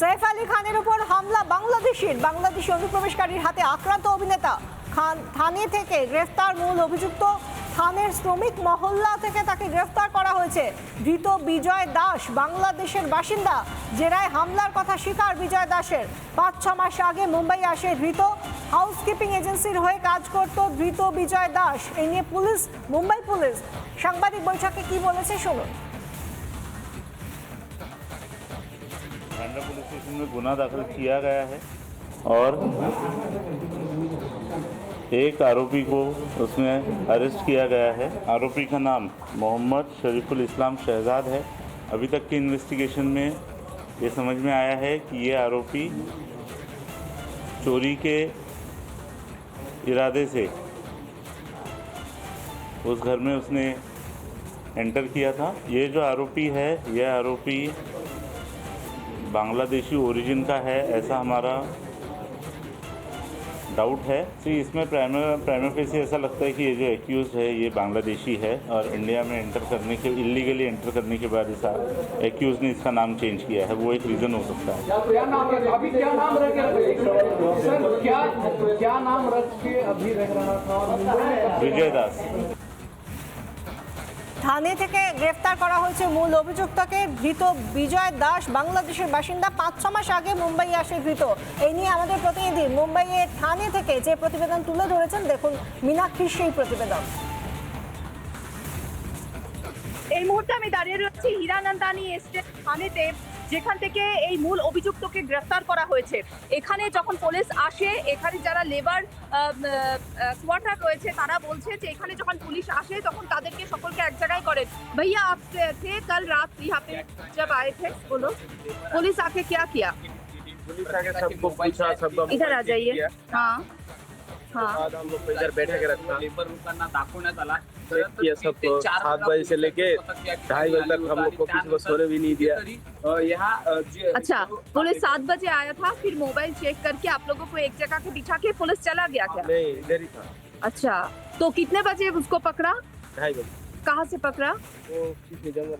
সৈফ আলী খানের উপর হামলা বাংলাদেশের। বাংলাদেশি অনুপ্রবেশকারীর হাতে আক্রান্ত অভিনেতা খান থানে থেকে গ্রেফতার মূল অভিযুক্ত। থানের শ্রমিক মহল্লা থেকে তাকে গ্রেফতার করা হয়েছে। ধৃত বিজয় দাস, বাংলাদেশের বাসিন্দা, জেরায় হামলার কথা স্বীকার বিজয় দাসের। পাঁচ, ছ মাস আগে মুম্বাই আসে ধৃত। হাউসকিপিং এজেন্সির হয়ে কাজ করত ধৃত বিজয় দাস। এই নিয়ে পুলিশ, মুম্বাই পুলিশ সাংবাদিক বৈঠকে কি বলেছে শুনুন। बांद्रा पुलिस स्टेशन में गुना दाखिल किया गया है और एक आरोपी को उसमें अरेस्ट किया गया है। आरोपी का नाम मोहम्मद शरीफुल इस्लाम शहजाद है। अभी तक की इन्वेस्टिगेशन में ये समझ में आया है कि ये आरोपी चोरी के इरादे से उस घर में उसने एंटर किया था। ये जो आरोपी है, यह आरोपी बांग्लादेशी ओरिजिन का है ऐसा हमारा डाउट है। तो इसमें प्राइमे से ऐसा लगता है कि ये जो एक्यूज है ये बांग्लादेशी है और इंडिया में एंटर करने के इलीगली एंटर करने के बाद इस एक्यूज ने इसका नाम चेंज किया है। वो एक रीज़न हो सकता है। क्या नाम रख अभी क्या नाम रख के सर क्या क्या नाम रख के अभी रह रहा था? और मुंबई में कब- विजय दास। থানে থেকে গ্রেফতার করা হয়েছে মূল অভিযুক্তকে। ধৃত বিজয় দাস বাংলাদেশের বাসিন্দা পাঁচ, ছ মাস আগে মুম্বাই আসে ধৃত। এই নিয়ে আমাদের প্রতিনিধি মুম্বাইয়ের থানে থেকে যে প্রতিবেদন তুলে ধরেছেন, দেখুন মীনাক্ষীর সেই প্রতিবেদন। এই মুহূর্তে আমি দাঁড়িয়ে রয়েছি হীরানন্দানি এস্টেট থানেতে। যেখান থেকে এই মূল অভিযুক্তকে গ্রেফতার করা হয়েছে এখানে যখন পুলিশ আসে এখানে যারা লেবার কোয়ার্টার রয়েছে তারা বলছে যে এখানে যখন পুলিশ আসে তখন তাদেরকে সকলকে এক জায়গায় করে भैया आप थे कल रात यहाँ पे जब आए थे बोलो पुलिस आके क्या किया पुलिस आके सबको पूछा सबको हमको इधर आ चेक जाइए किया। हाँ हाँ। बाद हम लोग इधर बैठे के रखा। लेबर रुकांना दाखवण्यात आला किया सबको सात बजे से लेके ढाई बजे तक हम लोग को किसी को सोने भी नहीं दिया। यहाँ अच्छा पुलिस सात बजे आया था फिर मोबाइल चेक करके आप लोगों को एक जगह के बिठा के पुलिस चला गया क्या? नहीं इधर ही था। अच्छा तो कितने बजे उसको पकड़ा? ढाई बजे। कहाँ से पकड़ा? वो जंगल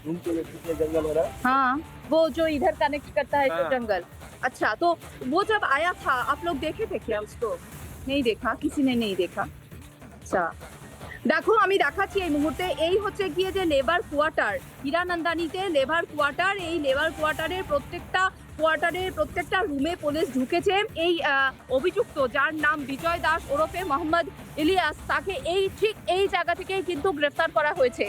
के रूम के लिए किसने जंगल हो रहा हाँ वो जो इधर कनेक्ट करता है जो हाँ। जंगल अच्छा तो वो जब आया था आप लोग देखे थे क्या उसको नहीं देखा किसी ने नहीं देखा আচ্ছা দেখো আমি দেখাচ্ছি এই মুহূর্তে এই হচ্ছে গিয়ে যে লেবার কোয়ার্টার হীরানন্দানিতে লেবার কোয়ার্টার এই লেবার কোয়ার্টারের প্রত্যেকটা কোয়ার্টারের প্রত্যেকটা রুমে পুলিশ ঢুকেছে এই আহ, অভিযুক্ত যার নাম বিজয় দাস ওরফে মোহাম্মদ ইলিয়াস তাকে এই ঠিক এই জায়গা থেকেই কিন্তু গ্রেফতার করা হয়েছে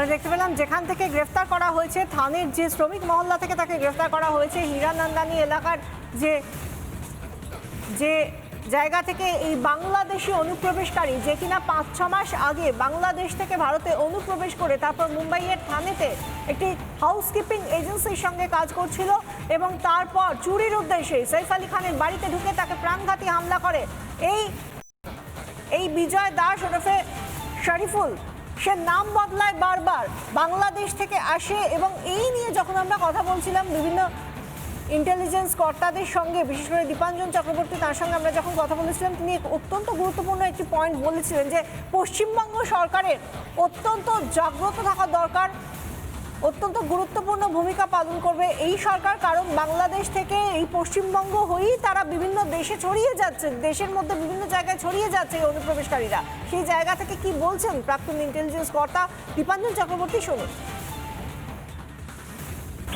আমরা দেখতে পেলাম যেখান থেকে গ্রেফতার করা হয়েছে থানের যে শ্রমিক মহল্লা থেকে তাকে গ্রেফতার করা হয়েছে হীরানন্দানি এলাকার যে যে জায়গা থেকে এই বাংলাদেশি অনুপ্রবেশকারী যে কিনা পাঁচ, ছ মাস আগে বাংলাদেশ থেকে ভারতে অনুপ্রবেশ করে তারপর মুম্বাইয়ের থানেতে একটি হাউসকিপিং এজেন্সির সঙ্গে কাজ করছিল এবং তারপর চুরির উদ্দেশ্যে সৈফ আলী খানের বাড়িতে ঢুকে তাকে প্রাণঘাতী হামলা করে। এই এই বিজয় দাস ওরফে শরীফুল সে নাম বদলায় বারবার। বাংলাদেশ থেকে আসে এবং এই নিয়ে যখন আমরা কথা বলছিলাম বিভিন্ন ইন্টেলিজেন্স কর্তাদের সঙ্গে, বিশেষ করে দীপাঞ্জন চক্রবর্তী, তার সঙ্গে আমরা যখন কথা বলেছিলাম, তিনি অত্যন্ত গুরুত্বপূর্ণ একটি পয়েন্ট বলেছিলেন যে, পশ্চিমবঙ্গ সরকারের অত্যন্ত জাগ্রত থাকা দরকার। অত্যন্ত গুরুত্বপূর্ণ ভূমিকা পালন করবে এই সরকার, কারণ বাংলাদেশ থেকে এই পশ্চিমবঙ্গ হয়েই তারা বিভিন্ন দেশে ছড়িয়ে যাচ্ছে, দেশের মধ্যে বিভিন্ন জায়গায় ছড়িয়ে যাচ্ছে এই অনুপ্রবেশকারীরা। সেই জায়গা থেকে কি বলছেন প্রাক্তন ইন্টেলিজেন্স কর্তা দীপাঞ্জন চক্রবর্তী, শুনুন।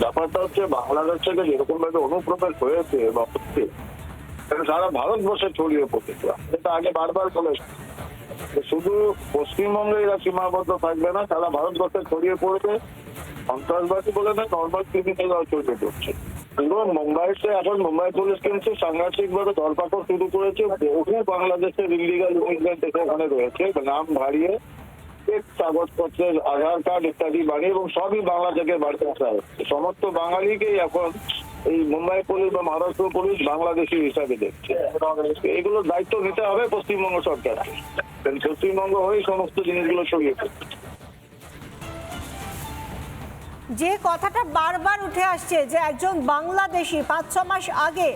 ব্যাপারটা হচ্ছে বাংলাদেশ থেকে যেরকম ভাবে অনুপ্রবেশ হয়েছে বা হচ্ছে সারা ভারতবর্ষে ছড়িয়ে পড়েছে। এটা আগে বারবার বলেছে যে শুধু পশ্চিমবঙ্গে এরা সীমাবদ্ধ থাকবে না, সারা ভারতবর্ষে ছড়িয়ে পড়বে। সন্ত্রাসবাদী বলে না নর্মাল ছড়িয়ে পড়ছে এবং মুম্বাইতে এখন মুম্বাই পুলিশ কিন্তু সাংঘাতিক ভাবে ধরপাকড় শুরু করেছে, বহু বাংলাদেশের ইলিগাল ইমিগ্রেন্ট এখানে রয়েছে। নাম ভারিয়ে কাগজপত্রের আধার কার্ড ইত্যাদি বানিয়ে এবং সবই বাংলা থেকে বাড়িতে হচ্ছে। সমস্ত বাঙালিকেই এখন এই মুম্বাই পুলিশ বা মহারাষ্ট্র পুলিশ বাংলাদেশি হিসাবে দেখছে। এগুলোর দায়িত্ব নিতে হবে পশ্চিমবঙ্গ সরকার পশ্চিমবঙ্গ হয়ে সমস্ত জিনিসগুলো ছড়িয়ে পড়ছে। যে কথাটা বারবার উঠে আসছে যে একজন বাংলাদেশি পাঁচ, ছ মাস আগে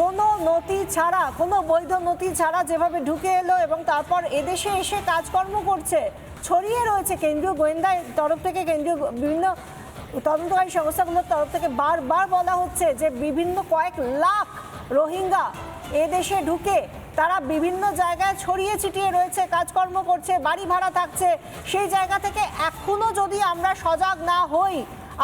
কোনো নথি ছাড়া, কোনো বৈধ নথি ছাড়া যেভাবে ঢুকে এলো এবং তারপর এদেশে এসে কাজকর্ম করছে, ছড়িয়ে রয়েছে কেন্দ্রীয় গোয়েন্দার তরফ থেকে, কেন্দ্রীয় বিভিন্ন তদন্তকারী সংস্থাগুলোর তরফ থেকে বারবার বলা হচ্ছে যে বিভিন্ন কয়েক লাখ রোহিঙ্গা এদেশে ঢুকে তারা বিভিন্ন জায়গায় ছড়িয়ে ছিটিয়ে রয়েছে, কাজকর্ম করছে, বাড়ি ভাড়া থাকছে। সেই জায়গা থেকে এখনও যদি আমরা সজাগ না হই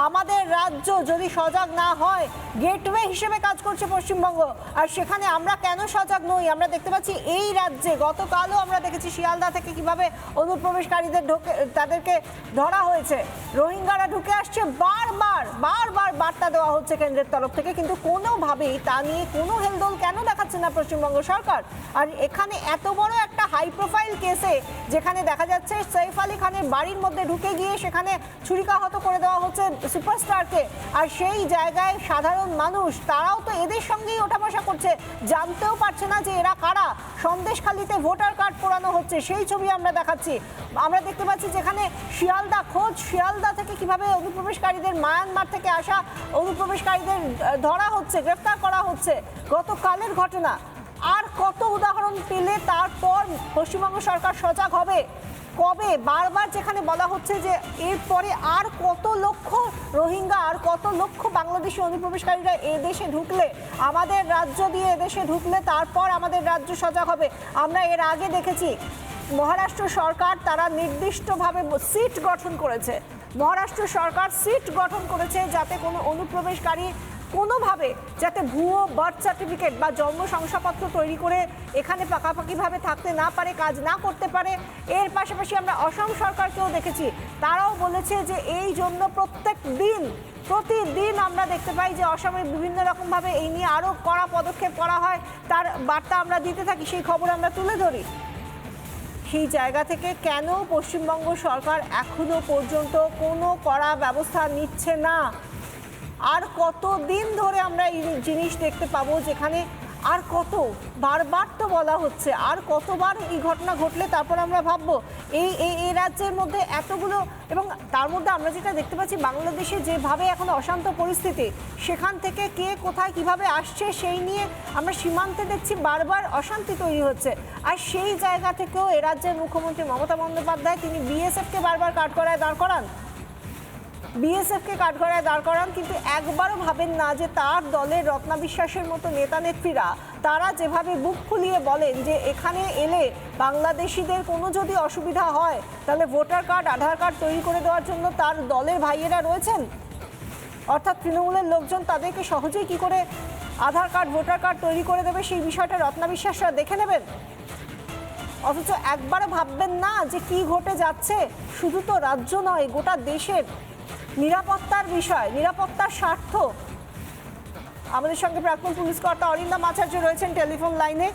আমাদের রাজ্য যদি সজাগ না হয় গেটওয়ে হিসেবে কাজ করছে পশ্চিমবঙ্গ। আর সেখানে আমরা কেন সজাগ নই? আমরা দেখতে পাচ্ছি এই রাজ্যে গতকালও আমরা দেখেছি শিয়ালদা থেকে কীভাবে অনুপ্রবেশকারীদের ঢোকে, তাদেরকে ধরা হয়েছে। রোহিঙ্গারা ঢুকে আসছে বারবার বারবার বার্তা দেওয়া হচ্ছে কেন্দ্রের তরফ থেকে। কিন্তু কোনোভাবেই তা নিয়ে কোনো হেলদোল কেন দেখাচ্ছে না পশ্চিমবঙ্গ সরকার? আর এখানে এত বড় একটা হাই প্রোফাইল কেসে যেখানে দেখা যাচ্ছে সৈফ আলী খানের বাড়ির মধ্যে ঢুকে গিয়ে সেখানে ছুরিকাহত করে দেওয়া হচ্ছে সুপারস্টারকে। আর সেই জায়গায় সাধারণ মানুষ, তারাও তো এদের সঙ্গেই ওঠা বসা করছে। জানতেও পারছে না যে এরা কারা। সন্দেশখালিতে ভোটার কার্ড পোড়ানো হচ্ছে, সেই ছবি আমরা দেখাচ্ছি। আমরা দেখতে পাচ্ছি যেখানে শিয়ালদা খোঁজ, শিয়ালদা থেকে কীভাবে অনুপ্রবেশকারীদের মায়ানমার থেকে আসা অনুপ্রবেশকারীদের ধরা হচ্ছে, গ্রেফতার করা হচ্ছে। গতকালের ঘটনা আর কত উদাহরণ পেলে তারপর পশ্চিমবঙ্গ সরকার সজাগ হবে? কবে? বারবার যেখানে বলা হচ্ছে যে এরপরে আর কত লক্ষ রোহিঙ্গা, আর কত লক্ষ বাংলাদেশি অনুপ্রবেশকারীরা এ দেশে ঢুকলে? আমাদের রাজ্য দিয়ে এদেশে ঢুকলে তারপর আমাদের রাজ্য সজাগ হবে। আমরা এর আগে দেখেছি, মহারাষ্ট্র সরকার তারা নির্দিষ্টভাবে সিট গঠন করেছে। মহারাষ্ট্র সরকার সিট গঠন করেছে যাতে কোনো অনুপ্রবেশকারী কোনোভাবে যাতে ভুয়ো বার্থ সার্টিফিকেট বা জন্ম শংসাপত্র তৈরি করে এখানে পাকাপাকিভাবে থাকতে না পারে, কাজ না করতে পারে, এর পাশাপাশি আমরা অসম সরকারকেও দেখেছি, তারাও বলেছে যে এই জন্য প্রত্যেক দিন, প্রতিদিন আমরা দেখতে পাই যে অসমে বিভিন্ন রকমভাবে এই নিয়ে আরও কড়া পদক্ষেপ করা হয়, তার বার্তা আমরা দিতে থাকি, সেই খবর আমরা তুলে ধরি। সেই জায়গা থেকে কেন পশ্চিমবঙ্গ সরকার এখনও পর্যন্ত কোনো কড়া ব্যবস্থা নিচ্ছে না? আর কত দিন ধরে আমরা এই জিনিস দেখতে পাবো যেখানে আর কত বারবার তো বলা হচ্ছে, আর কতবার এই ঘটনা ঘটলে তারপর আমরা ভাববো, এই এই এই রাজ্যের মধ্যে এতগুলো এবং তার মধ্যে আমরা যেটা দেখতে পাচ্ছি বাংলাদেশে যেভাবে এখন অশান্ত পরিস্থিতি, সেখান থেকে কে কোথায় কীভাবে আসছে সেই নিয়ে আমরা সীমান্তে দেখছি বারবার অশান্তি তৈরি হচ্ছে। আর সেই জায়গা থেকেও এ রাজ্যের মুখ্যমন্ত্রী মমতা বন্দ্যোপাধ্যায় তিনি বিএসএফকে বারবার কাঠগড়ায় দাঁড় করান। বিএসএফকে কাঠগড়ায় দাঁড় করান, কিন্তু একবারও ভাবেন না যে তার দলের রত্না বিশ্বাসের মতো নেতা নেত্রীরা। তারা যেভাবে বুক ফুলিয়ে বলেন যে এখানে এলে বাংলাদেশিদের কোনো যদি অসুবিধা হয়, তাহলে ভোটার কার্ড, আধার কার্ড তৈরি করে দেওয়ার জন্য তার দলের ভাইয়েরা রয়েছেন? অর্থাৎ তৃণমূলের লোকজন তাদেরকে সহজেই কি করে আধার কার্ড, ভোটার কার্ড তৈরি করে দেবে সেই বিষয়টা রত্না বিশ্বাসরা দেখে নেবেন? অথচ একবারও ভাববেন না যে কি ঘটে যাচ্ছে। শুধু তো রাজ্য নয়, গোটা দেশের নিরাপত্তার বিষয়, নিরাপত্তার স্বার্থ। আমাদের সঙ্গে প্রাক্তন পুলিশ কর্তা অরিন্দম আচার্য রয়েছেন টেলিফোন লাইনে।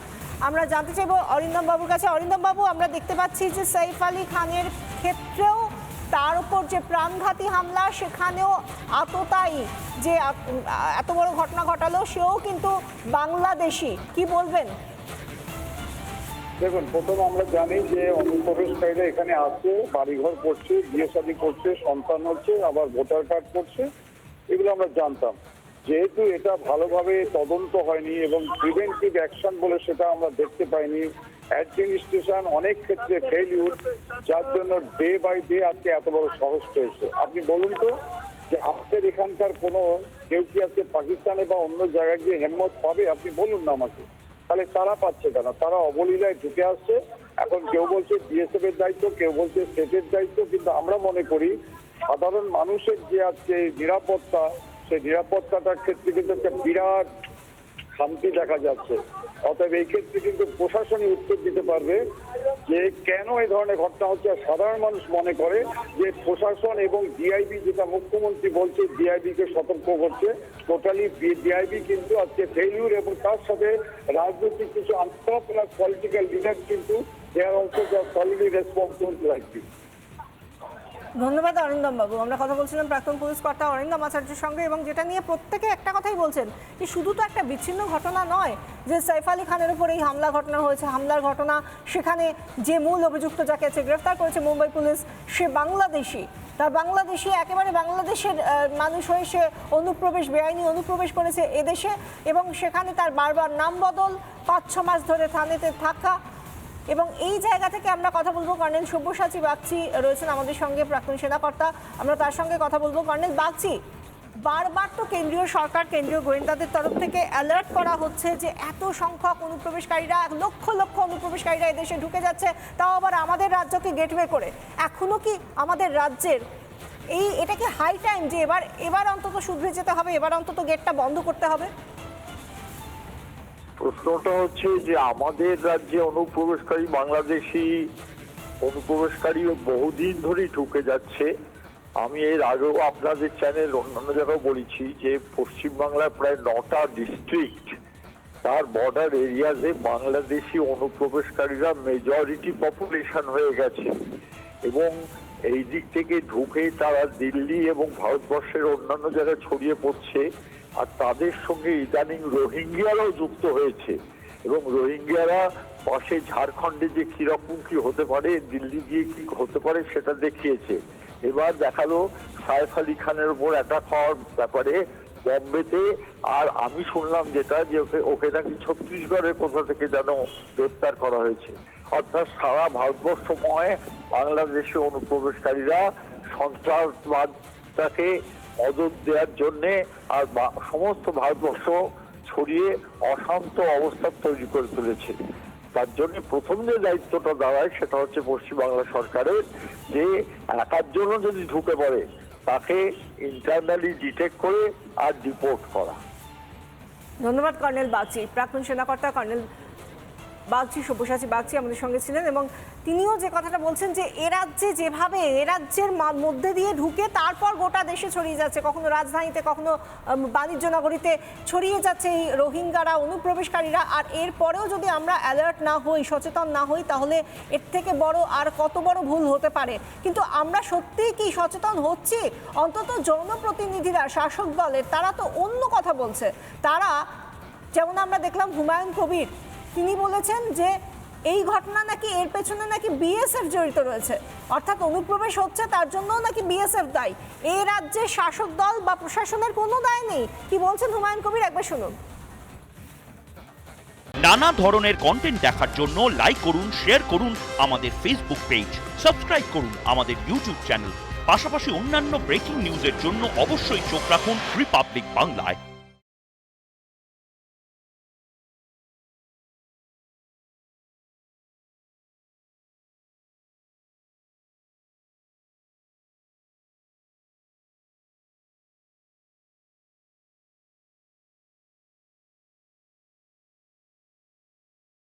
আমরা জানতে চাইব অরিন্দম বাবুর কাছে অরিন্দম বাবু আমরা দেখতে পাচ্ছি যে সাইফ আলী খানের ক্ষেত্রেও তার উপর যে প্রাণঘাতী হামলা, সেখানেও আততায়ী যে এত বড় ঘটনা ঘটালো, সেও কিন্তু বাংলাদেশি। কি বলবেন? দেখুন, প্রথম আমরা জানি যে অনুপ্রবেশকারীরা এখানে আসছে, বাড়িঘর করছে, বিয়ে শাদী করছে, সন্তান হচ্ছে, আবার ভোটার কার্ড করছে, এগুলো আমরা জানতাম। যেহেতু এটা ভালোভাবে তদন্ত হয়নি এবং প্রিভেন্টিভ অ্যাকশন বলে সেটা আমরা দেখতে পাইনি, অ্যাডমিনিস্ট্রেশন অনেক ক্ষেত্রে ফেলিউর যার জন্য ডে বাই ডে আজকে এত বড় সহজ হয়েছে আপনি বলুন তো যে আপনাদের এখানকার কোনো কেউ কি আজকে পাকিস্তানে বা অন্য জায়গায় গিয়ে হেম্মত পাবে? আপনি বলুন না আমাকে। তাহলে তারা পাচ্ছে কেন? তারা অবলীলায় ঢুকে আসছে। এখন কেউ বলছে বিএসএফ এর দায়িত্ব, কেউ বলছে স্টেটের দায়িত্ব, কিন্তু আমরা মনে করি সাধারণ মানুষের যে আজকে নিরাপত্তা, সেই নিরাপত্তাটার ক্ষেত্রে কিন্তু একটা বিরাট শান্তি দেখা যাচ্ছে। অতএব এই ক্ষেত্রে কিন্তু প্রশাসনই উত্তর দিতে পারবে যে কেন এই ধরনের ঘটনা হচ্ছে। আর সাধারণ মানুষ মনে করে যে প্রশাসন এবং ডিআইবি যেটা মুখ্যমন্ত্রী বলছে ডিআইবি কে সতর্ক করছে। টোটালি ডিআইবি কিন্তু আজকে ফেলিউর এবং তার সাথে রাজনৈতিক কিছু আন্তঃ পলিটিক্যাল লিডার কিন্তু also solidly responsible like this ধন্যবাদ বাবু। আমরা কথা বলছিলাম প্রাক্তন পুলিশ কর্তা অরিন্দম আচার্যের সঙ্গে এবং যেটা নিয়ে প্রত্যেকে একটা কথাই বলছেন যে শুধু তো একটা বিচ্ছিন্ন ঘটনা নয় যে সাইফ আলী খানের উপর এই হামলা ঘটনা হয়েছে, হামলার ঘটনা, সেখানে যে মূল অভিযুক্ত যাকে আছে গ্রেফতার করেছে মুম্বাই পুলিশ, সে বাংলাদেশি। তার বাংলাদেশি, একেবারে বাংলাদেশের মানুষ হয়ে সে অনুপ্রবেশ, বেআইনি অনুপ্রবেশ করেছে এদেশে এবং সেখানে তার বারবার নাম বদল পাঁচ ছ মাস ধরে থানেতে থাকা এবং এই জায়গা থেকে আমরা কথা বলব কর্নেল সব্যসাচী বাগচি রয়েছেন আমাদের সঙ্গে, প্রাক্তন সেনাকর্তা। আমরা তার সঙ্গে কথা বলব। কর্নেল বাগচি, বারবার তো কেন্দ্রীয় সরকার, কেন্দ্রীয় গোয়েন্দাদের তরফ থেকে অ্যালার্ট করা হচ্ছে যে এত সংখ্যক অনুপ্রবেশকারীরা, লক্ষ লক্ষ অনুপ্রবেশকারীরা এদেশে ঢুকে যাচ্ছে, তাও আবার আমাদের রাজ্যকে গেটওয়ে করে। এখনও কি আমাদের রাজ্যের এই, এটা কি হাই টাইম যে এবার এবার অন্তত শুধরে যেতে হবে, এবার অন্তত গেটটা বন্ধ করতে হবে? প্রশ্নটা হচ্ছে যে আমাদের রাজ্যে অনুপ্রবেশকারী বাংলাদেশি অনুপ্রবেশকারী বহুদিন ধরেই ঢুকে যাচ্ছে। আমি এর আগেও আপনাদের চ্যানেল অন্যান্য জায়গায় বলেছি যে পশ্চিমবাংলার প্রায় নটা ডিস্ট্রিক্ট তার বর্ডার এরিয়াতে বাংলাদেশি অনুপ্রবেশকারীরা মেজরিটি পপুলেশন হয়ে গেছে। এবং এই দিক থেকে ঢুকে তারা দিল্লি এবং ভারতবর্ষের অন্যান্য জায়গায় ছড়িয়ে পড়ছে। আর তাদের সঙ্গে ইদানিং রোহিঙ্গিয়ারাও যুক্ত হয়েছে। এবং রোহিঙ্গিয়ারা পাশে ঝাড়খণ্ডে যে কীরকম কি হতে পারে, দিল্লি গিয়ে কি হতে পারে সেটা দেখিয়েছে। এবার দেখাল সাইফ আলী খানের উপর অ্যাটাক হওয়ার ব্যাপারে বম্বেতে। আর আমি শুনলাম যেটা, যে ওকে ওকে নাকি ছত্তিশগড়ের কোথা থেকে যেন গ্রেপ্তার করা হয়েছে। অর্থাৎ সারা ভারতবর্ষ ভারতবর্ষময় বাংলাদেশে অনুপ্রবেশকারীরা সন্ত্রাসবাদটাকে মদত দেওয়ার জন্যে আর সমস্ত ভারতবর্ষ ছড়িয়ে অশান্ত অবস্থা তৈরি করে তুলেছে। তার জন্য প্রথম যে দায়িত্বটা দাঁড়ায় সেটা হচ্ছে পশ্চিমবাংলা সরকারের যে একার জন্য যদি ঢুকে পড়ে, তাকে ইন্টারনালি ডিটেক্ট করে আর ডিপোর্ট করা। ধন্যবাদ কর্নেল বাগচি। প্রাক্তন সেনাকর্তা কর্নেল বাগচি, সব্যসাচী বাগচি আমাদের সঙ্গে ছিলেন এবং তিনিও যে কথাটা বলছেন যে এ রাজ্যে যেভাবে, এ রাজ্যের মধ্যে দিয়ে ঢুকে তারপর গোটা দেশে ছড়িয়ে যাচ্ছে। কখনো রাজধানীতে, কখনো বাণিজ্য নগরীতে ছড়িয়ে যাচ্ছে এই রোহিঙ্গারা, অনুপ্রবেশকারীরা। আর এরপরেও যদি আমরা অ্যালার্ট না হই, সচেতন না হই, তাহলে এর থেকে বড় আর কত বড় ভুল হতে পারে? কিন্তু আমরা সত্যিই কি সচেতন হচ্ছি? অন্তত জনপ্রতিনিধিরা শাসক দলের, তারা তো অন্য কথা বলছে। তারা, যেমন আমরা দেখলাম হুমায়ুন কবির, তিনি বলেছেন যে এই ঘটনা নাকি এর পেছনে নাকি বিএসএফ জড়িত রয়েছে? অর্থাৎ অনুপ্রবেশ হচ্ছে তার জন্যও নাকি বিএসএফ দায়ী? এই রাজ্যে শাসক দল বা প্রশাসনের কোনো দায় নেই? কি বলছেন হুমায়ুন কবির? একবার শুনুন। নানা ধরনের কন্টেন্ট দেখার জন্য লাইক করুন শেয়ার করুন আমাদের ফেসবুক পেজ সাবস্ক্রাইব করুন আমাদের ইউটিউব চ্যানেল পাশাপাশি অন্যান্য ব্রেকিং নিউজের জন্য অবশ্যই চোখ রাখুন রিপাবলিক বাংলায়